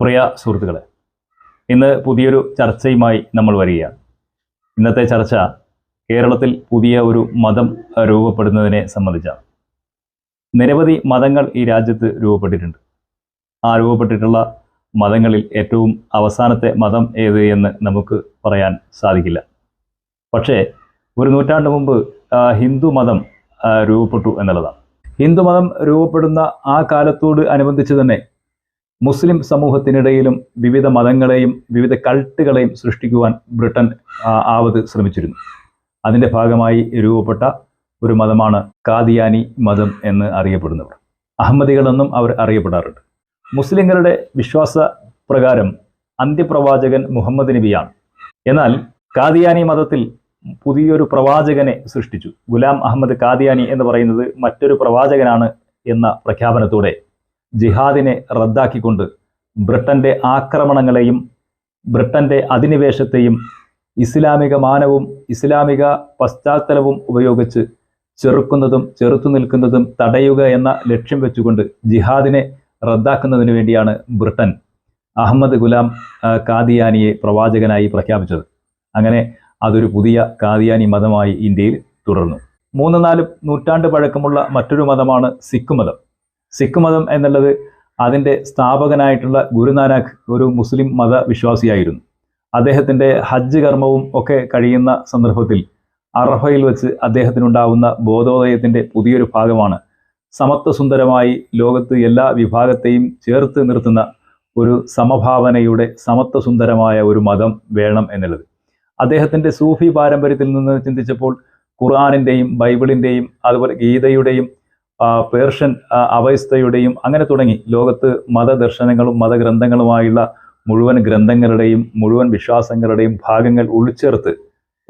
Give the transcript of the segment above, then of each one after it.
പ്രിയ സുഹൃത്തുക്കളെ ഇന്ന് പുതിയൊരു ചർച്ചയുമായി നമ്മൾ വരികയാണ്. ഇന്നത്തെ ചർച്ച കേരളത്തിൽ പുതിയ ഒരു മതം രൂപപ്പെടുന്നതിനെ സംബന്ധിച്ചാണ്. നിരവധി മതങ്ങൾ ഈ രാജ്യത്ത് രൂപപ്പെട്ടിട്ടുണ്ട്. ആ രൂപപ്പെട്ടിട്ടുള്ള മതങ്ങളിൽ ഏറ്റവും അവസാനത്തെ മതം ഏത് എന്ന് നമുക്ക് പറയാൻ സാധിക്കില്ല. പക്ഷേ ഒരു നൂറ്റാണ്ട് മുമ്പ് ഹിന്ദു മതം രൂപപ്പെട്ടു എന്നുള്ളതാണ്. ഹിന്ദു മതം രൂപപ്പെടുന്ന ആ കാലത്തോട് അനുബന്ധിച്ച് തന്നെ മുസ്ലിം സമൂഹത്തിനിടയിലും വിവിധ മതങ്ങളെയും വിവിധ കൾട്ടുകളെയും സൃഷ്ടിക്കുവാൻ ബ്രിട്ടൻ ആവത് ശ്രമിച്ചിരുന്നു. അതിന്റെ ഭാഗമായി രൂപപ്പെട്ട ഒരു മതമാണ് കാദിയാനി മതം എന്ന് അറിയപ്പെടുന്നവർ. അഹമ്മദികളെന്നും അവർ അറിയപ്പെടാറുണ്ട്. മുസ്ലിങ്ങളുടെ വിശ്വാസ പ്രകാരം അന്ത്യപ്രവാചകൻ മുഹമ്മദ് നബിയാണ്. എന്നാൽ കാദിയാനി മതത്തിൽ പുതിയൊരു പ്രവാചകനെ സൃഷ്ടിച്ചു. ഗുലാം അഹമ്മദ് കാദിയാനി എന്ന് പറയുന്നത് മറ്റൊരു പ്രവാചകനാണ് എന്ന പ്രഖ്യാപനത്തോടെ ജിഹാദിനെ റദ്ദാക്കിക്കൊണ്ട് ബ്രിട്ടന്റെ ആക്രമണങ്ങളെയും ബ്രിട്ടന്റെ അധിനിവേശത്തെയും ഇസ്ലാമിക മാനവും ഇസ്ലാമിക പശ്ചാത്തലവും ഉപയോഗിച്ച് ചെറുക്കുന്നതും ചെറുത്തു നിൽക്കുന്നതും തടയുക എന്ന ലക്ഷ്യം വെച്ചുകൊണ്ട് ജിഹാദിനെ റദ്ദാക്കുന്നതിന് വേണ്ടിയാണ് ബ്രിട്ടൻ അഹമ്മദ് ഗുലാം കാദിയാനിയെ പ്രവാചകനായി പ്രഖ്യാപിച്ചത്. അങ്ങനെ അതൊരു പുതിയ കാദിയാനി മതമായി ഇന്ത്യയിൽ തുടർന്നു. മൂന്ന് നാല് നൂറ്റാണ്ട് പഴക്കമുള്ള മറ്റൊരു മതമാണ് സിഖ് മതം. സിഖ് മതം എന്നുള്ളത് അതിന്റെ സ്ഥാപകനായിട്ടുള്ള ഗുരുനാനാക്ക് ഒരു മുസ്ലിം മതവിശ്വാസിയായിരുന്നു. അദ്ദേഹത്തിന്റെ ഹജ്ജ് കർമ്മവും ഒക്കെ കഴിയുന്ന സന്ദർഭത്തിൽ അർഹയിൽ വെച്ച് അദ്ദേഹത്തിനുണ്ടാവുന്ന ബോധോദയത്തിന്റെ പുതിയൊരു ഭാഗമാണ്. സമത്വസുന്ദരമായി ലോകത്ത് എല്ലാ വിഭാഗത്തെയും ചേർത്ത് നിർത്തുന്ന ഒരു സമഭാവനയുടെ സമത്വസുന്ദരമായ ഒരു മതം വേണം എന്നുള്ളത്. അദ്ദേഹത്തിന്റെ സൂഫി പാരമ്പര്യത്തിൽ നിന്ന് ചിന്തിച്ചപ്പോൾ ഖുർആാനിന്റെയും ബൈബിളിന്റെയും അതുപോലെ ഗീതയുടെയും പേർഷ്യൻ അവസ്ഥയുടെയും അങ്ങനെ തുടങ്ങി. ലോകത്ത് മതദർശനങ്ങളും മതഗ്രന്ഥങ്ങളുമായുള്ള മുഴുവൻ ഗ്രന്ഥങ്ങളുടെയും മുഴുവൻ വിശ്വാസങ്ങളുടെയും ഭാഗങ്ങൾ ഉൾച്ചേർത്ത്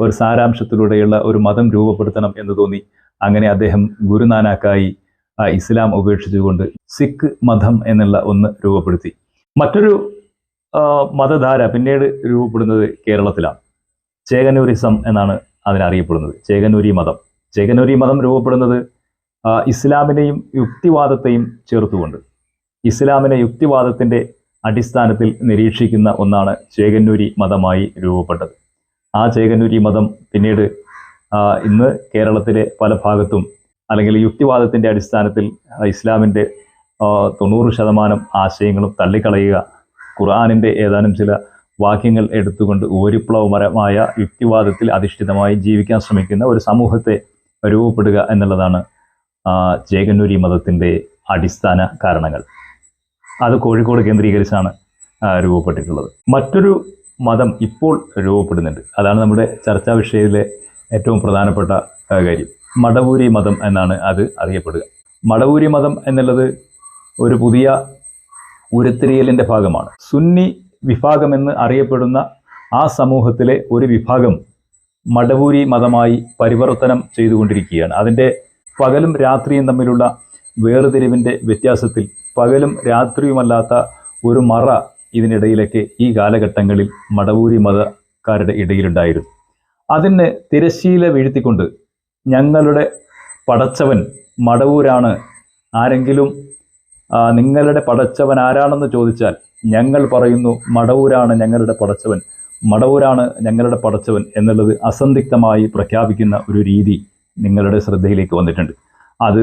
ഒരു സാരാംശത്തിലൂടെയുള്ള ഒരു മതം രൂപപ്പെടുത്തണം എന്ന് തോന്നി. അങ്ങനെ അദ്ദേഹം ഗുരുനാനാക്കായി ഇസ്ലാം ഉപേക്ഷിച്ചുകൊണ്ട് സിഖ് മതം എന്നുള്ള ഒന്ന് രൂപപ്പെടുത്തി. മറ്റൊരു മതധാര പിന്നീട് രൂപപ്പെടുന്നത് കേരളത്തിലാണ്. ചേകനൂരിസം എന്നാണ് അതിനറിയപ്പെടുന്നത്. ചേകനൂരി മതം. ചേകനൂരി മതം രൂപപ്പെടുന്നത് ഇസ്ലാമിനെയും യുക്തിവാദത്തെയും ചേർത്തുകൊണ്ട്. ഇസ്ലാമിനെ യുക്തിവാദത്തിന്റെ അടിസ്ഥാനത്തിൽ നിരീക്ഷിക്കുന്ന ഒന്നാണ് ചേകന്നൂരി മതമായി രൂപപ്പെട്ടത്. ആ ചേകന്നൂരി മതം പിന്നീട് ഇന്ന് കേരളത്തിലെ പല ഭാഗത്തും അല്ലെങ്കിൽ യുക്തിവാദത്തിന്റെ അടിസ്ഥാനത്തിൽ ഇസ്ലാമിന്റെ തൊണ്ണൂറ് ശതമാനം ആശയങ്ങളും തള്ളിക്കളയുക ഖുർആാനിന്റെ ഏതാനും ചില വാക്യങ്ങൾ എടുത്തുകൊണ്ട് ഓരിപ്ലവപരമായ യുക്തിവാദത്തിൽ അധിഷ്ഠിതമായി ജീവിക്കാൻ ശ്രമിക്കുന്ന ഒരു സമൂഹത്തെ രൂപപ്പെടുക എന്നുള്ളതാണ് ചേകന്നൂരി മതത്തിന്റെ അടിസ്ഥാന കാരണങ്ങൾ. അത് കോഴിക്കോട് കേന്ദ്രീകരിച്ചാണ് രൂപപ്പെട്ടിട്ടുള്ളത്. മറ്റൊരു മതം ഇപ്പോൾ രൂപപ്പെടുന്നുണ്ട്. അതാണ് നമ്മുടെ ചർച്ചാ വിഷയത്തിലെ ഏറ്റവും പ്രധാനപ്പെട്ട കാര്യം. മടവൂരി മതം എന്നാണ് അത് അറിയപ്പെടുക. മടവൂരി മതം എന്നുള്ളത് ഒരു പുതിയ ഉരുത്തിരിയലിന്റെ ഭാഗമാണ്. സുന്നി വിഭാഗമെന്ന് അറിയപ്പെടുന്ന ആ സമൂഹത്തിലെ ഒരു വിഭാഗം മടവൂരി മതമായി പരിവർത്തനം ചെയ്തുകൊണ്ടിരിക്കുകയാണ്. അതിന്റെ പകലും രാത്രിയും തമ്മിലുള്ള വേർതിരിവിന്റെ വ്യത്യാസത്തിൽ പകലും രാത്രിയുമല്ലാത്ത ഒരു മറ ഇതിനിടയിലൊക്കെ ഈ കാലഘട്ടങ്ങളിൽ മടവൂരി മതക്കാരുടെ ഇടയിലുണ്ടായിരുന്നു. അതിന് തിരശ്ശീല വീഴ്ത്തിക്കൊണ്ട് ഞങ്ങളുടെ പടച്ചവൻ മടവൂരാണ്. ആരെങ്കിലും നിങ്ങളുടെ പടച്ചവൻ ആരാണെന്ന് ചോദിച്ചാൽ ഞങ്ങൾ പറയുന്നു മടവൂരാണ് ഞങ്ങളുടെ പടച്ചവൻ. മടവൂരാണ് ഞങ്ങളുടെ പടച്ചവൻ എന്നുള്ളത് അസന്ധിഗ്ധമായി പ്രഖ്യാപിക്കുന്ന ഒരു രീതി നിങ്ങളുടെ ശ്രദ്ധയിലേക്ക് വന്നിട്ടുണ്ട്. അത്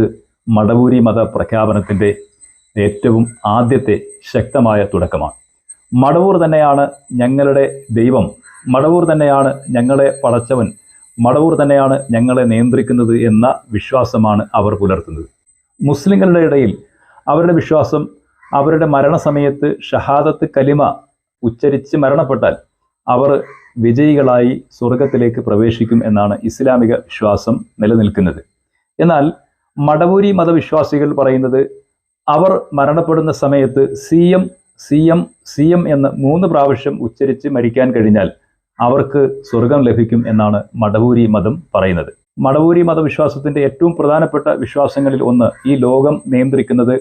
മടവൂരി മത പ്രഖ്യാപനത്തിന്റെ ഏറ്റവും ആദ്യത്തെ ശക്തമായ തുടക്കമാണ്. മടവൂർ തന്നെയാണ് ഞങ്ങളുടെ ദൈവം. മടവൂർ തന്നെയാണ് ഞങ്ങളെ പടച്ചവൻ മടവൂർ തന്നെയാണ് ഞങ്ങളെ നിയന്ത്രിക്കുന്നത് എന്ന വിശ്വാസമാണ് അവർ പുലർത്തുന്നത്. മുസ്ലിങ്ങളുടെ ഇടയിൽ അവരുടെ വിശ്വാസം അവരുടെ മരണസമയത്ത് ഷഹാദത്ത് കലിമ ഉച്ചരിച്ച് മരണപ്പെട്ടാൽ അവർ വിജയികളായി സ്വർഗത്തിലേക്ക് പ്രവേശിക്കും എന്നാണ് ഇസ്ലാമിക വിശ്വാസം നിലനിൽക്കുന്നത്. എന്നാൽ മടവൂരി മതവിശ്വാസികൾ പറയുന്നത് അവർ മരണപ്പെടുന്ന സമയത്ത് C M C M C M എന്ന് മൂന്ന് പ്രാവശ്യം ഉച്ചരിച്ച് മരിക്കാൻ കഴിഞ്ഞാൽ അവർക്ക് സ്വർഗം ലഭിക്കും എന്നാണ് മടവൂരി മതം പറയുന്നത്. മടവൂരി മതവിശ്വാസത്തിന്റെ ഏറ്റവും പ്രധാനപ്പെട്ട വിശ്വാസങ്ങളിൽ ഒന്ന് ഈ ലോകം നിയന്ത്രിക്കുന്നത്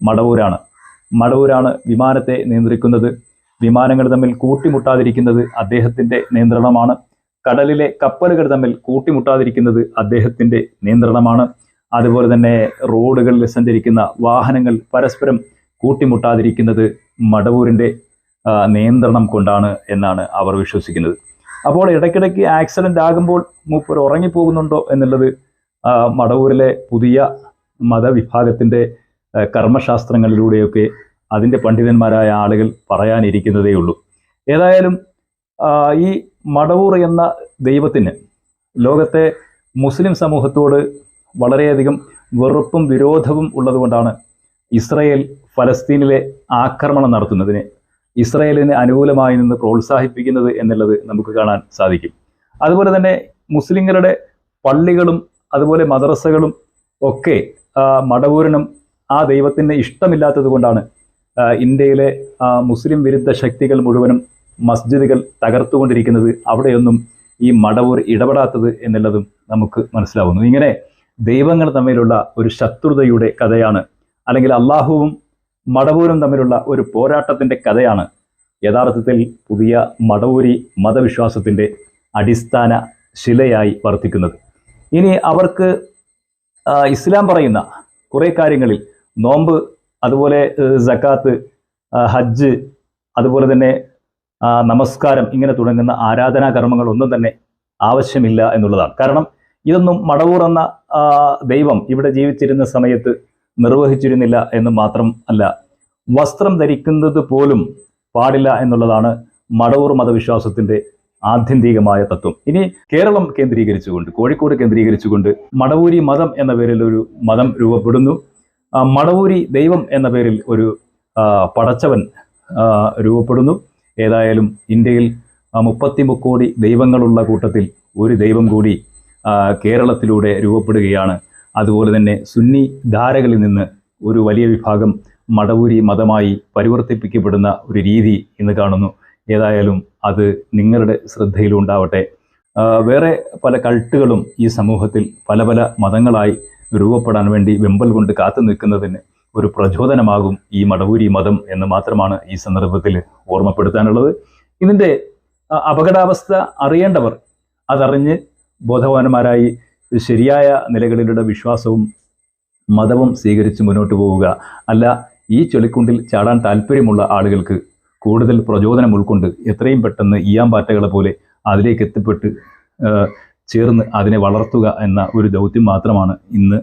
മടവൂരാണ്. മടവൂരാണ് വിമാനത്തെ നിയന്ത്രിക്കുന്നത്. വിമാനങ്ങൾ തമ്മിൽ കൂട്ടിമുട്ടാതിരിക്കുന്നത് അദ്ദേഹത്തിന്റെ നിയന്ത്രണമാണ്. കടലിലെ കപ്പലുകൾ തമ്മിൽ കൂട്ടിമുട്ടാതിരിക്കുന്നത് അദ്ദേഹത്തിന്റെ നിയന്ത്രണമാണ്. അതുപോലെ തന്നെ റോഡുകളിൽ സഞ്ചരിക്കുന്ന വാഹനങ്ങൾ പരസ്പരം കൂട്ടിമുട്ടാതിരിക്കുന്നത് മടവൂരിന്റെ നിയന്ത്രണം കൊണ്ടാണ് എന്നാണ് അവർ വിശ്വസിക്കുന്നത്. അപ്പോൾ ഇടയ്ക്കിടയ്ക്ക് ആക്സിഡന്റ് ആകുമ്പോൾ മൂപ്പർ ഉറങ്ങിപ്പോകുന്നുണ്ടോ എന്നുള്ളത് മടവൂരിലെ പുതിയ മതവിഭാഗത്തിന്റെ കർമ്മശാസ്ത്രങ്ങളിലൂടെയൊക്കെ അതിന്റെ പണ്ഡിതന്മാരായ ആളുകൾ പറയാനിരിക്കുന്നതേ ഉള്ളൂ ഏതായാലും ഈ മടവൂർ എന്ന ദൈവത്തിന് ലോകത്തെ മുസ്ലിം സമൂഹത്തോട് വളരെയധികം വെറുപ്പും വിരോധവും ഉള്ളതുകൊണ്ടാണ് ഇസ്രയേൽ ഫലസ്തീനിലെ ആക്രമണം നടത്തുന്നതിന് ഇസ്രയേലിന് അനുകൂലമായി നിന്ന് പ്രോത്സാഹിപ്പിക്കുന്നത് എന്നുള്ളത് നമുക്ക് കാണാൻ സാധിക്കും. അതുപോലെ തന്നെ മുസ്ലിങ്ങളുടെ പള്ളികളും അതുപോലെ മദ്രസകളും ഒക്കെ മടവൂരിനും ആ ദൈവത്തിന് ഇഷ്ടമില്ലാത്തത് കൊണ്ടാണ് ഇന്ത്യയിലെ മുസ്ലിം വിരുദ്ധ ശക്തികൾ മുഴുവനും മസ്ജിദുകൾ തകർത്തുകൊണ്ടിരിക്കുന്നത് അവിടെയൊന്നും ഈ മടവൂർ ഇടപെടാത്തത് എന്നുള്ളതും നമുക്ക് മനസ്സിലാവുന്നു. ഇങ്ങനെ ദൈവങ്ങൾ തമ്മിലുള്ള ഒരു ശത്രുതയുടെ കഥയാണ് അല്ലെങ്കിൽ അള്ളാഹുവും മടവൂരും തമ്മിലുള്ള ഒരു പോരാട്ടത്തിന്റെ കഥയാണ് യഥാർത്ഥത്തിൽ പുതിയ മടവൂരി മതവിശ്വാസത്തിന്റെ അടിസ്ഥാന ശിലയായി വർത്തിക്കുന്നത്. ഇനി അവർക്ക് ഇസ്ലാം പറയുന്ന കുറേ കാര്യങ്ങളിൽ നോമ്പ് അതുപോലെ ജക്കാത്ത് ഹജ്ജ് അതുപോലെ തന്നെ നമസ്കാരം ഇങ്ങനെ തുടങ്ങുന്ന ആരാധനാ കർമ്മങ്ങൾ ഒന്നും തന്നെ ആവശ്യമില്ല എന്നുള്ളതാണ്. കാരണം ഇതൊന്നും മടവൂർ എന്ന ദൈവം ഇവിടെ ജീവിച്ചിരുന്ന സമയത്ത് നിർവഹിച്ചിരുന്നില്ല എന്ന് മാത്രം അല്ല വസ്ത്രം ധരിക്കുന്നത് പോലും പാടില്ല എന്നുള്ളതാണ് മടവൂർ മതവിശ്വാസത്തിന്റെ ആത്യന്തികമായ തത്വം. ഇനി കേരളം കേന്ദ്രീകരിച്ചുകൊണ്ട് കോഴിക്കോട് കേന്ദ്രീകരിച്ചുകൊണ്ട് മടവൂരി മതം എന്ന പേരിൽ ഒരു മതം രൂപപ്പെടുന്നു. മടവൂരി ദൈവം എന്ന പേരിൽ ഒരു പടച്ചവൻ രൂപപ്പെടുന്നു. ഏതായാലും ഇന്ത്യയിൽ മുപ്പത്തി മുക്കോടി ദൈവങ്ങളുള്ള കൂട്ടത്തിൽ ഒരു ദൈവം കൂടി കേരളത്തിലൂടെ രൂപപ്പെടുകയാണ്. അതുപോലെ തന്നെ സുന്നി ധാരകളിൽ നിന്ന് ഒരു വലിയ വിഭാഗം മടവൂരി മതമായി പരിവർത്തിപ്പിക്കപ്പെടുന്ന ഒരു രീതി ഇന്ന് കാണുന്നു. ഏതായാലും അത് നിങ്ങളുടെ ശ്രദ്ധയിലുണ്ടാവട്ടെ. വേറെ പല കൾട്ടുകളും ഈ സമൂഹത്തിൽ പല പല മതങ്ങളായി രൂപപ്പെടാൻ വേണ്ടി വെമ്പൽ കൊണ്ട് കാത്തു നിൽക്കുന്നതിന് ഒരു പ്രചോദനമാകും ഈ മടവൂരി മതം എന്ന് മാത്രമാണ് ഈ സന്ദർഭത്തിൽ ഓർമ്മപ്പെടുത്താനുള്ളത്. ഇതിന്റെ അപകടാവസ്ഥ അറിയേണ്ടവർ അതറിഞ്ഞ് ബോധവാന്മാരായി ശരിയായ നിലകളിലുള്ള വിശ്വാസവും മതവും സ്വീകരിച്ച് മുന്നോട്ട് പോവുക. അല്ല ഈ ചൊളിക്കുണ്ടിൽ ചാടാൻ താല്പര്യമുള്ള ആളുകൾക്ക് കൂടുതൽ പ്രചോദനം ഉൾക്കൊണ്ട് എത്രയും പെട്ടെന്ന് ഈയാമ്പാറ്റകളെ പോലെ അതിലേക്ക് എത്തിപ്പെട്ട് ചേർന്ന് അതിനെ വളർത്തുക എന്ന ഒരു ദൗത്യം മാത്രമാണ് ഇന്ന്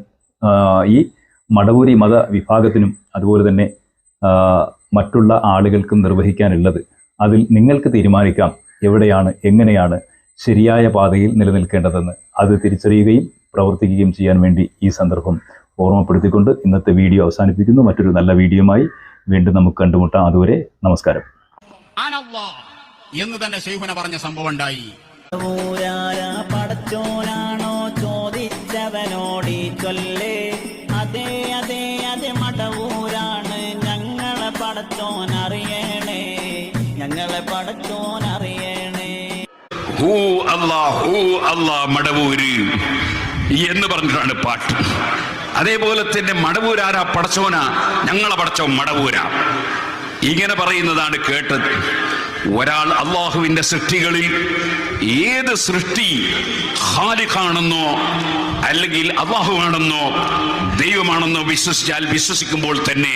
ഈ മടവൂരി മത വിഭാഗത്തിനും അതുപോലെ തന്നെ മറ്റുള്ള ആളുകൾക്കും നിർവഹിക്കാനുള്ളത്. അതിൽ നിങ്ങൾക്ക് തീരുമാനിക്കാം എവിടെയാണ് എങ്ങനെയാണ് ശരിയായ പാതയിൽ നിലനിൽക്കേണ്ടതെന്ന്. അത് തിരിച്ചറിയുകയും പ്രവർത്തിക്കുകയും ചെയ്യാൻ വേണ്ടി ഈ സന്ദർഭം ഓർമ്മപ്പെടുത്തിക്കൊണ്ട് ഇന്നത്തെ വീഡിയോ അവസാനിപ്പിക്കുന്നു. മറ്റൊരു നല്ല വീഡിയോയുമായി വീണ്ടും നമുക്ക് കണ്ടുമുട്ടാം. അതുവരെ നമസ്കാരം. എന്ന് തന്നെ പറഞ്ഞ സംഭവം ഉണ്ടായി. ഹൂ അല്ലാ ഹൂ അല്ലാ മടവൂര് എന്ന് പറഞ്ഞിട്ടാണ് പാട്ട്. അതേപോലെ തന്നെ മടവൂരാരാ പടച്ചോന. ഞങ്ങളെ പടച്ചോ മടവൂരാ. ഇങ്ങനെ പറയുന്നതാണ് കേട്ടത്. ഒരാൾ അള്ളാഹുവിന്റെ സൃഷ്ടികളിൽ ഏത് സൃഷ്ടി ഹാലിഖാണെന്നോ അല്ലെങ്കിൽ അള്ളാഹുവാണെന്നോ ദൈവമാണെന്നോ വിശ്വസിച്ചാൽ വിശ്വസിക്കുമ്പോൾ തന്നെ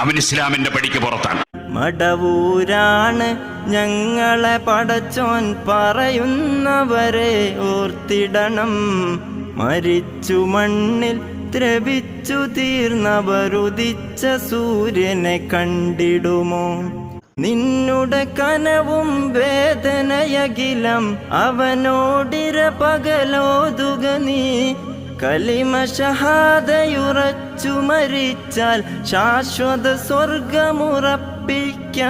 അവൻ ഇസ്ലാമിന്റെ പടിക്ക് പുറത്താണ്. മടവൂരാണ് ഞങ്ങളെ പടച്ചോൻ പറയുന്നവരെ ഓർത്തിടണം. മരിച്ചു മണ്ണിൽ ദ്രവിച്ചു തീർന്നവരുദിച്ച സൂര്യനെ കണ്ടിടുമോ? നിന്നുടെ കനവും വേദനയകിലം അവനോടിര പകലോതുക നീ. കലിമ ഷഹാദയുറച്ചു മരിച്ചാൽ ശാശ്വത സ്വർഗമുറപ്പിക്കാൻ